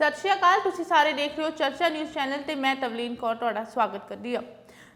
ਸਤਿ ਸ਼੍ਰੀ ਅਕਾਲ, ਤੁਸੀਂ ਸਾਰੇ ਦੇਖ ਰਹੇ ਹੋ ਚਰਚਾ ਨਿਊਜ਼ ਚੈਨਲ ਤੇ ਮੈਂ ਤਵਲੀਨ ਕੌਰ, ਤੁਹਾਡਾ ਸਵਾਗਤ ਕਰਦੀ ਹਾਂ।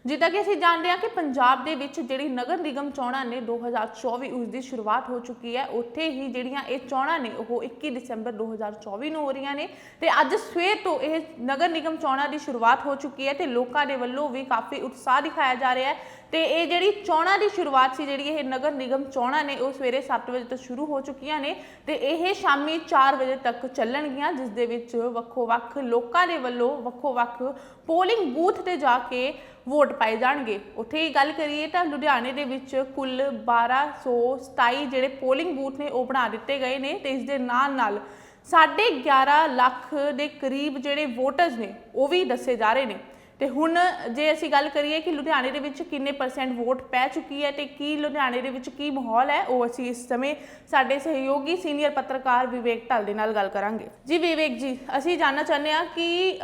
ਜਿੱਦਾਂ ਕਿ ਅਸੀਂ ਜਾਣਦੇ ਹਾਂ ਕਿ ਪੰਜਾਬ ਦੇ ਵਿੱਚ ਜਿਹੜੀ ਨਗਰ ਨਿਗਮ ਚੋਣਾਂ ਨੇ 2024 ਉਸ ਦੀ ਸ਼ੁਰੂਆਤ ਹੋ ਚੁੱਕੀ ਹੈ, ਉੱਥੇ ਹੀ ਜਿਹੜੀਆਂ ਇਹ ਚੋਣਾਂ ਨੇ ਉਹ 21 ਦਸੰਬਰ 2024 ਨੂੰ ਹੋ ਰਹੀਆਂ ਨੇ ਤੇ ਅੱਜ ਸਵੇਰ ਤੋਂ ਇਹ ਨਗਰ ਨਿਗਮ ਚੋਣਾਂ ਦੀ ਸ਼ੁਰੂਆਤ ਹੋ ਚੁੱਕੀ ਹੈ ਤੇ ਲੋਕਾਂ ਦੇ ਵੱਲੋਂ ਵੀ ਕਾਫੀ ਉਤਸ਼ਾਹ ਦਿਖਾਇਆ ਜਾ ਰਿਹਾ ਹੈ ਤੇ ਇਹ ਜਿਹੜੀ ਚੋਣਾਂ ਦੀ ਸ਼ੁਰੂਆਤ ਸੀ, ਜਿਹੜੀ ਇਹ ਨਗਰ ਨਿਗਮ ਚੋਣਾਂ ਨੇ, ਉਹ ਸਵੇਰੇ 7 ਵਜੇ ਤੋਂ ਸ਼ੁਰੂ ਹੋ ਚੁੱਕੀਆਂ ਨੇ ਤੇ ਇਹ ਸ਼ਾਮੀ 4 ਵਜੇ ਤੱਕ ਚੱਲਣਗੀਆਂ, ਜਿਸ ਦੇ ਵਿੱਚ ਵੱਖੋ-ਵੱਖ ਲੋਕਾਂ ਦੇ ਵੱਲੋਂ ਵੱਖੋ-ਵੱਖ ਪੋਲਿੰਗ ਬੂਥ ਤੇ ਜਾ ਕੇ ਵੋਟ ਪਾਏ ਜਾਣਗੇ। ਉੱਥੇ ਹੀ ਗੱਲ ਕਰੀਏ ਤਾਂ ਲੁਧਿਆਣੇ ਦੇ ਵਿੱਚ ਕੁੱਲ 1227 ਜਿਹੜੇ ਪੋਲਿੰਗ ਬੂਥ ਨੇ, ਉਹ ਬਣਾ ਦਿੱਤੇ ਗਏ ਨੇ ਤੇ ਇਸ ਦੇ ਨਾਲ ਨਾਲ 11.5 ਲੱਖ ਦੇ ਕਰੀਬ ਜਿਹੜੇ ਵੋਟਰਸ ਨੇ, ਉਹ ਵੀ ਦੱਸੇ ਜਾ ਰਹੇ ਨੇ। ਤੇ ਹੁਣ ਜੇ ਅਸੀਂ ਗੱਲ ਕਰੀਏ ਕਿ ਲੁਧਿਆਣੇ ਦੇ ਵਿੱਚ ਕਿੰਨੇ ਪਰਸੈਂਟ ਵੋਟ ਪੈ ਚੁੱਕੀ ਹੈ ਤੇ ਕੀ ਲੁਧਿਆਣੇ ਦੇ ਵਿੱਚ ਕੀ ਮਾਹੌਲ ਹੈ, ਉਹ ਅਸੀਂ ਇਸ ਸਮੇਂ ਸਾਡੇ ਸਹਿਯੋਗੀ ਸੀਨੀਅਰ ਪੱਤਰਕਾਰ ਵਿਵੇਕ ਢੱਲ ਦੇ ਨਾਲ ਗੱਲ ਕਰਾਂਗੇ। ਜੀ ਵਿਵੇਕ ਜੀ, ਅਸੀਂ ਜਾਨਣਾ ਚਾਹੁੰਦੇ ਹਾਂ ਕਿ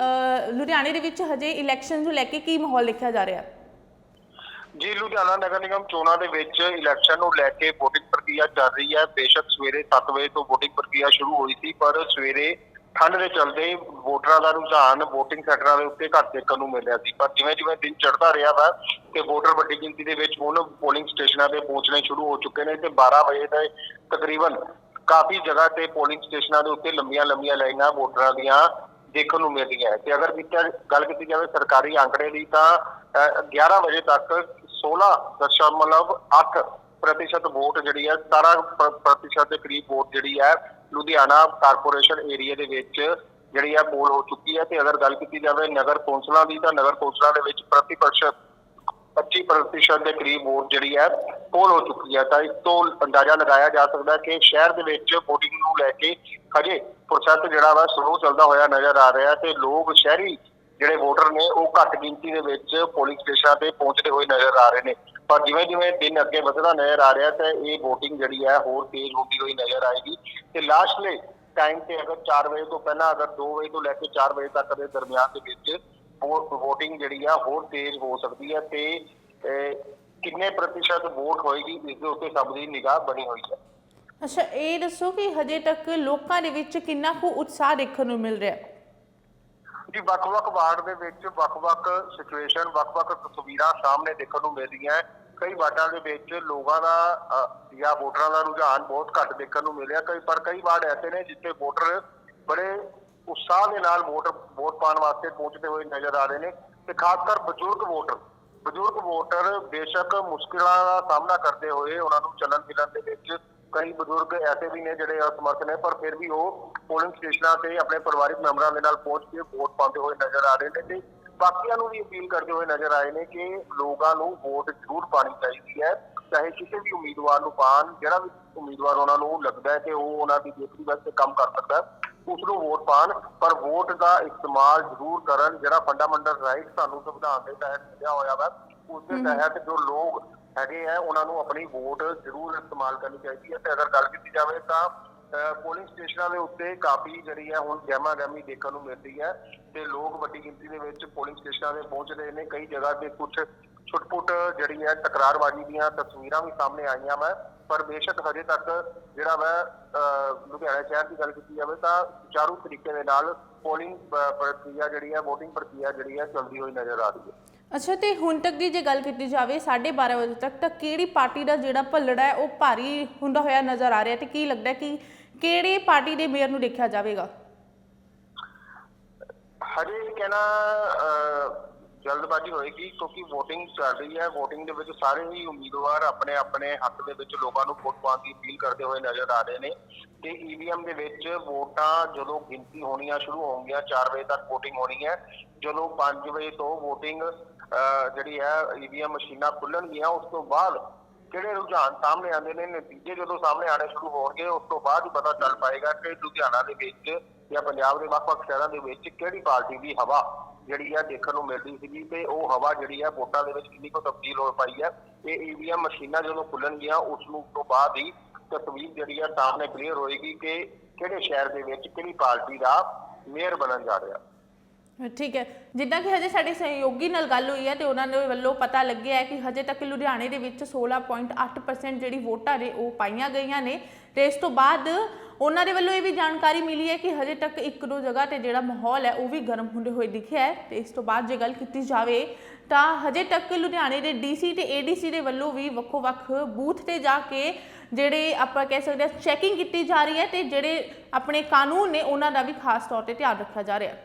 ਲੁਧਿਆਣੇ ਦੇ ਵਿੱਚ ਹਜੇ ਇਲੈਕਸ਼ਨ ਨੂੰ ਲੈ ਕੇ ਕੀ ਮਾਹੌਲ ਦੇਖਿਆ ਜਾ ਰਿਹਾ? ਹੈ ਜੀ, ਲੁਧਿਆਣਾ ਨਗਰ ਨਿਗਮ ਚੋਣਾਂ ਦੇ ਵਿੱਚ ਇਲੈਕਸ਼ਨ ਨੂੰ ਲੈ ਕੇ VOTING ਪ੍ਰਕਿਰਿਆ ਚੱਲ ਰਹੀ ਹੈ। ਬੇਸ਼ੱਕ ਸਵੇਰੇ 7 ਵਜੇ ਤੋਂ VOTING ਪ੍ਰਕਿਰਿਆ ਸ਼ੁਰੂ ਹੋਈ ਸੀ, ਪਰ ਸਵੇਰੇ ਠੰਡ ਦੇ ਚਲਦੇ ਵੋਟਰਾਂ ਦਾ ਰੁਝਾਨ VOTING ਸੈਂਟਰਾਂ ਦੇ ਉੱਤੇ ਘੱਟ ਦੇਖਣ ਨੂੰ ਮਿਲਿਆ ਸੀ। ਪਰ ਜਿਵੇਂ ਜਿਵੇਂ ਦਿਨ ਚੜ੍ਹਦਾ ਰਿਹਾ ਵਾ ਤੇ ਵੋਟਰ ਵੱਡੀ ਗਿਣਤੀ ਦੇ ਵਿੱਚ ਹੁਣ ਪੋਲਿੰਗ ਸਟੇਸ਼ਨਾਂ ਤੇ ਪਹੁੰਚਣੇ ਸ਼ੁਰੂ ਹੋ ਚੁੱਕੇ ਨੇ ਤੇ 12 ਵਜੇ ਦੇ ਤਕਰੀਬਨ ਕਾਫੀ ਜਗ੍ਹਾ ਤੇ ਪੋਲਿੰਗ ਸਟੇਸ਼ਨਾਂ ਦੇ ਉੱਤੇ ਲੰਮੀਆਂ ਲੰਮੀਆਂ ਲਾਈਨਾਂ ਵੋਟਰਾਂ ਦੀਆਂ ਦੇਖਣ ਨੂੰ ਮਿਲਦੀਆਂ ਤੇ ਅਗਰ ਕੀਤਾ ਗੱਲ ਕੀਤੀ ਜਾਵੇ ਸਰਕਾਰੀ ਅੰਕੜੇ ਦੀ ਤਾਂ ਅਹ, 11 ਵਜੇ ਤੱਕ 16.8 ਪ੍ਰਤੀਸ਼ਤ ਵੋਟ ਜਿਹੜੀ ਹੈ 17 ਪ੍ਰਤੀਸ਼ਤ ਦੇ ਕਰੀਬ ਵੋਟ ਜਿਹੜੀ ਹੈ, ਲੁਧਿਆਣਾ ਕਾਰਪੋਰੇਸ਼ਨ ਏਰੀਆ ਦੇ ਵਿੱਚ ਜਿਹੜੀ ਹੈ ਪੋਲ ਹੋ ਚੁੱਕੀ ਹੈ। ਤੇ ਅਗਰ ਗੱਲ ਕੀਤੀ ਜਾਵੇ ਨਗਰ ਕੌਂਸਲਾਂ ਦੀ, ਤਾਂ ਨਗਰ ਕੌਂਸਲਾਂ ਦੇ ਵਿੱਚ ਪ੍ਰਤੀ ਪ੍ਰਤੀਸ਼ਤ 25 ਪ੍ਰਤੀਸ਼ਤ ਦੇ ਕਰੀਬ ਵੋਟ ਜਿਹੜੀ ਹੈ ਪੋਲ ਹੋ ਚੁੱਕੀ ਹੈ। ਤਾਂ ਇਸ ਤੋਂ ਅੰਦਾਜ਼ਾ ਲਗਾਇਆ ਜਾ ਸਕਦਾ ਕਿ ਸ਼ਹਿਰ ਦੇ ਵਿੱਚ VOTING ਨੂੰ ਲੈ ਕੇ ਹਜੇ ਪ੍ਰੋਸੈਸ ਜਿਹੜਾ ਵਾ ਸਲੋ ਚੱਲਦਾ ਹੋਇਆ ਨਜ਼ਰ ਆ ਰਿਹਾ ਤੇ ਲੋਕ ਸ਼ਹਿਰੀ ਜਿਹੜੇ ਵੋਟਰ ਨੇ, ਉਹ ਘੱਟ ਗਿਣਤੀ ਦੇ ਵਿੱਚ ਪੋਲਿੰਗ ਸਟੇਸ਼ਨਾਂ ਤੇ ਪਹੁੰਚਦੇ ਹੋਏ ਨਜ਼ਰ ਆ ਰਹੇ ਨੇ। ਪਰ ਜਿਵੇਂ ਜਿਵੇਂ ਦਿਨ ਅੱਗੇ ਵਧਦਾ ਨਜ਼ਰ ਆ ਰਿਹਾ ਤੇ ਇਹ VOTING ਜਿਹੜੀ ਹੈ ਹੋਰ ਤੇਜ਼ ਹੁੰਦੀ ਹੋਈ ਨਜ਼ਰ ਆਏਗੀ। ਤੇ ਲਾਸਟਲੇ ਟਾਈਮ ਤੇ ਅਗਰ 4 ਵਜੇ ਤੋਂ ਪਹਿਲਾਂ ਅਗਰ 2 ਵਜੇ ਤੋਂ ਲੈ ਕੇ 4 ਵਜੇ ਤੱਕ ਦੇ ਦਰਮਿਆਨ ਦੇ ਵਿੱਚ VOTING ਜਿਹੜੀ ਆ ਹੋਰ ਤੇਜ਼ ਹੋ ਸਕਦੀ ਹੈ ਤੇ ਕਿੰਨੇ ਪ੍ਰਤੀਸ਼ਤ ਵੋਟ ਹੋਏਗੀ, ਇਸ ਦੇ ਉੱਤੇ ਸਭ ਦੀ ਨਿਗਾਹ ਬਣੀ ਹੋਈ ਹੈ। ਅੱਛਾ, ਇਹ ਦੱਸੋ ਕਿ ਹਜੇ ਤੱਕ ਲੋਕਾਂ ਦੇ ਵਿੱਚ ਕਿੰਨਾ ਕੁ ਉਤਸ਼ਾਹ ਦੇਖਣ ਨੂੰ ਮਿਲ ਰਿਹਾ? ਹੈ ਜੀ ਵੱਖ-ਵੱਖ ਵਾਰਡ ਦੇ ਵਿੱਚ ਵੱਖ-ਵੱਖ ਸਿਚੁਏਸ਼ਨ ਵੱਖ-ਵੱਖ ਤਸਵੀਰਾਂ ਸਾਹਮਣੇ ਦੇਖਣ ਨੂੰ ਮਿਲਦੀਆਂ ਹੈ। ਕਈ ਵਾਰਡਾਂ ਦੇ ਵਿੱਚ ਲੋਕਾਂ ਦਾ ਅ, ਜਾਂ ਵੋਟਰਾਂ ਦਾ ਰੁਝਾਨ ਬਹੁਤ ਘੱਟ ਦੇਖਣ ਨੂੰ ਮਿਲਿਆ ਕਈ ਪਰ ਕਈ ਵਾਰਡ ਐਸੇ ਨੇ ਜਿੱਥੇ ਵੋਟਰ ਬੜੇ ਉਤਸ਼ਾਹ ਦੇ ਨਾਲ ਵੋਟ ਵੋਟ ਪਾਉਣ ਵਾਸਤੇ ਪਹੁੰਚਦੇ ਹੋਏ ਨਜ਼ਰ ਆ ਰਹੇ ਨੇ ਤੇ ਖਾਸ ਕਰ ਬਜ਼ੁਰਗ ਵੋਟਰ ਬਜ਼ੁਰਗ ਵੋਟਰ ਬੇਸ਼ੱਕ ਮੁਸ਼ਕਿਲਾਂ ਦਾ ਸਾਹਮਣਾ ਕਰਦੇ ਹੋਏ ਉਹਨਾਂ ਨੂੰ ਚੱਲਣ ਫਿਰਨ ਦੇ ਵਿੱਚ ਕਈ ਬਜ਼ੁਰਗ ਐਸੇ ਵੀ ਨੇ ਜਿਹੜੇ ਅਸਮਰਥ ਨੇ ਪਰ ਫਿਰ ਵੀ ਉਹ ਪੋਲਿੰਗ ਸਟੇਸ਼ਨਾਂ ਤੇ ਆਪਣੇ ਪਰਿਵਾਰਿਕ ਮੈਂਬਰਾਂ ਦੇ ਨਾਲ ਪਹੁੰਚ ਕੇ ਵੋਟ ਪਾਉਂਦੇ ਹੋਏ ਨਜ਼ਰ ਆ ਰਹੇ ਨੇ ਤੇ ਬਾਕੀਆਂ ਨੂੰ ਵੀ ਅਪੀਲ ਕਰਦੇ ਹੋਏ ਨਜ਼ਰ ਆਏ ਨੇ ਕਿ ਲੋਕਾਂ ਨੂੰ ਵੋਟ ਜ਼ਰੂਰ ਪਾਣੀ ਚਾਹੀਦੀ ਹੈ। ਚਾਹੇ ਕਿਸੇ ਵੀ ਉਮੀਦਵਾਰ ਨੂੰ ਪਾਣ ਜਿਹੜਾ ਵੀ ਉਮੀਦਵਾਰ ਉਹਨਾਂ ਨੂੰ ਲੱਗਦਾ ਹੈ ਕਿ ਉਹ ਉਹਨਾਂ ਦੀ ਬਿਹਤਰੀ ਵਾਸਤੇ ਕੰਮ ਕਰ ਸਕਦਾ ਹੈ ਉਸ ਨੂੰ ਵੋਟ ਪਾਣ ਪਰ ਵੋਟ ਦਾ ਇਸਤੇਮਾਲ ਜ਼ਰੂਰ ਕਰਨ ਜਿਹੜਾ ਫੰਡਾਮੈਂਟਲ ਰਾਈਟ ਸਾਨੂੰ ਸੰਵਿਧਾਨ ਦੇ ਤਹਿਤ ਮਿਲਿਆ ਹੋਇਆ ਵਾ ਉਸ ਦੇ ਤਹਿਤ ਜੋ ਲੋਕ ਹੈਗੇ ਆ ਉਹਨਾਂ ਨੂੰ ਆਪਣੀ ਵੋਟ ਜ਼ਰੂਰ ਇਸਤੇਮਾਲ ਕਰਨੀ ਚਾਹੀਦੀ ਹੈ ਤੇ ਅਗਰ ਗੱਲ ਕੀਤੀ ਜਾਵੇ ਤਾਂ ਪੋਲਿੰਗ ਸਟੇਸ਼ਨਾਂ ਦੇ ਉੱਤੇ ਕਾਫੀ ਜਿਹੜੀ ਹੈ ਹੁਣ ਗਹਿਮਾ ਗਹਿਮੀ ਦੇਖਣ ਨੂੰ ਮਿਲਦੀ ਹੈ ਤੇ ਲੋਕ ਵੱਡੀ ਗਿਣਤੀ ਦੇ ਵਿੱਚ ਪੋਲਿੰਗ ਸਟੇਸ਼ਨਾਂ ਤੇ ਪਹੁੰਚ ਰਹੇ ਨੇ। ਕਈ ਜਗ੍ਹਾ ਤੇ ਕੁਝ ਛੁੱਟ-ਪੁੱਟ ਜਿਹੜੀ ਹੈ ਟਕਰਾਰਬਾਜ਼ੀ ਦੀਆਂ ਤਸਵੀਰਾਂ ਵੀ ਸਾਹਮਣੇ ਆਈਆਂ ਵਾ ਪਰ ਬੇਸ਼ੱਕ ਹਜੇ ਤੱਕ ਜਿਹੜਾ ਵਾ ਅਹ, ਲੁਧਿਆਣਾ ਸ਼ਹਿਰ ਦੀ ਗੱਲ ਕੀਤੀ ਜਾਵੇ ਤਾਂ ਸੁਚਾਰੂ ਤਰੀਕੇ ਦੇ ਨਾਲ ਪੋਲਿੰਗ ਪ੍ਰਕਿਰਿਆ ਜਿਹੜੀ ਹੈ VOTING ਪ੍ਰਕਿਰਿਆ ਜਿਹੜੀ ਹੈ ਚੱਲਦੀ ਹੋਈ ਨਜ਼ਰ ਆ ਰਹੀ ਹੈ। ਅੱਛਾ ਤੇ ਹੁਣ ਤੱਕ ਦੀ ਜੇ ਗੱਲ ਕੀਤੀ ਜਾਵੇ 12:30 ਵਜੇ ਤੱਕ ਤਾਂ ਕਿਹੜੀ ਪਾਰਟੀ ਦਾ ਜਿਹੜਾ ਭੱਲੜਾ ਹੈ ਉਹ ਭਾਰੀ ਹੁੰਦਾ ਹੋਇਆ ਨਜ਼ਰ ਆ ਰਿਹਾ ਤੇ ਕੀ ਲੱਗਦਾ ਕਿ ਕਿਹੜੀ ਪਾਰਟੀ ਦੇ ਮੇਅਰ ਨੂੰ ਦੇਖਿਆ ਜਾਵੇਗਾ? ਹਜੇ ਕਹਿਣਾ ਜਲਦਬਾਜ਼ੀ ਹੋਏਗੀ ਕਿਉਂਕਿ VOTING ਚੱਲ ਰਹੀ ਹੈ। VOTING ਦੇ ਵਿੱਚ ਸਾਰੇ ਹੀ ਉਮੀਦਵਾਰ ਆਪਣੇ ਆਪਣੇ ਹੱਕ ਦੇ ਵਿੱਚ ਲੋਕਾਂ ਨੂੰ ਵੋਟ ਪਾਉਣ ਦੀ ਅਪੀਲ ਕਰਦੇ ਹੋਏ ਨਜ਼ਰ ਆ ਰਹੇ ਨੇ। ਤੇ EVM ਦੇ ਵਿੱਚ ਵੋਟਾਂ ਜਦੋਂ ਗਿਣਤੀ ਹੋਣੀਆਂ ਸ਼ੁਰੂ ਹੋਣਗੀਆਂ 4 ਵਜੇ ਤੱਕ VOTING ਹੋਣੀ ਹੈ। ਜਦੋਂ 5 ਵਜੇ ਤੋਂ VOTING ਅਹ, ਜਿਹੜੀ ਹੈ EVM ਮਸ਼ੀਨਾਂ ਖੁੱਲਣਗੀਆਂ ਉਸ ਤੋਂ ਬਾਅਦ ਕਿਹੜੇ ਰੁਝਾਨ ਸਾਹਮਣੇ ਆਉਂਦੇ ਨੇ ਨਤੀਜੇ ਜਦੋਂ ਸਾਹਮਣੇ ਆਣੇ ਸ਼ੁਰੂ ਹੋਣਗੇ ਉਸ ਤੋਂ ਬਾਅਦ ਹੀ ਪਤਾ ਚੱਲ ਪਾਏਗਾ ਕਿ ਲੁਧਿਆਣਾ ਦੇ ਵਿੱਚ ਜਾਂ ਪੰਜਾਬ ਦੇ ਵੱਖ-ਵੱਖ ਸ਼ਹਿਰਾਂ ਦੇ ਵਿੱਚ ਕਿਹੜੀ ਪਾਰਟੀ ਦੀ ਹਵਾ ਜਿਹੜੀ ਆ ਦੇਖਣ ਨੂੰ ਮਿਲਦੀ ਸੀਗੀ ਤੇ ਉਹ ਹਵਾ ਜਿਹੜੀ ਆ ਵੋਟਾਂ ਦੇ ਵਿੱਚ ਕਿੰਨੀ ਕੁ ਤਬਦੀਲ ਹੋ ਪਾਈ ਹੈ ਇਹ ਈਵੀਐਮ ਮਸ਼ੀਨਾਂ ਜਦੋਂ ਖੁੱਲਣਗੀਆਂ, ਉਸ ਨੂੰ ਤੋਂ ਬਾਅਦ ਹੀ ਤਸਵੀਰ ਜਿਹੜੀ ਆ ਸਾਹਮਣੇ ਕਲੀਅਰ ਹੋਏਗੀ ਕਿ ਕਿਹੜੇ ਸ਼ਹਿਰ ਦੇ ਵਿੱਚ ਕਿਹੜੀ ਪਾਰਟੀ ਦਾ ਮੇਅਰ ਬਣਨ ਜਾ ਰਿਹਾ। ਠੀਕ ਹੈ। ਜਿੱਦਾਂ ਕਿ ਹਜੇ ਸਾਡੇ ਸਹਿਯੋਗੀ ਨਾਲ ਗੱਲ ਹੋਈ ਹੈ ਤੇ ਉਹਨਾਂ ਦੇ ਵੱਲੋਂ ਪਤਾ ਲੱਗਿਆ ਹੈ ਕਿ ਹਜੇ ਤੱਕ ਲੁਧਿਆਣੇ ਦੇ ਵਿੱਚ 16.8% ਜਿਹੜੀ ਵੋਟਾਂ ਨੇ ਉਹ ਪਾਈਆਂ ਗਈਆਂ ਨੇ ਤੇ ਇਸ ਤੋਂ ਬਾਅਦ ਉਹਨਾਂ ਦੇ ਵੱਲੋਂ ਇਹ ਵੀ ਜਾਣਕਾਰੀ ਮਿਲੀ ਹੈ ਕਿ ਹਜੇ ਤੱਕ ਇੱਕ ਦੋ ਜਗ੍ਹਾ ਤੇ ਜਿਹੜਾ ਮਾਹੌਲ ਹੈ ਉਹ ਵੀ ਗਰਮ ਹੁੰਦੇ ਹੋਏ ਦਿਖਿਆ ਹੈ ਤੇ ਇਸ ਤੋਂ ਬਾਅਦ ਜੇ ਗੱਲ ਕੀਤੀ ਜਾਵੇ ਤਾਂ ਹਜੇ ਤੱਕ ਲੁਧਿਆਣੇ ਦੇ ਡੀਸੀ ਤੇ ਏਡੀਸੀ ਦੇ ਵੱਲੋਂ ਵੀ ਵੱਖੋ-ਵੱਖ ਬੂਥ ਤੇ ਜਾ ਕੇ ਜਿਹੜੇ ਆਪਾਂ ਕਹਿ ਸਕਦੇ ਹਾਂ ਚੈਕਿੰਗ ਕੀਤੀ ਜਾ ਰਹੀ ਹੈ ਤੇ ਜਿਹੜੇ ਆਪਣੇ ਕਾਨੂੰਨ ਨੇ ਉਹਨਾਂ ਦਾ ਵੀ ਖਾਸ ਤੌਰ ਤੇ ਧਿਆਨ ਰੱਖਿਆ ਜਾ ਰਿਹਾ ਹੈ।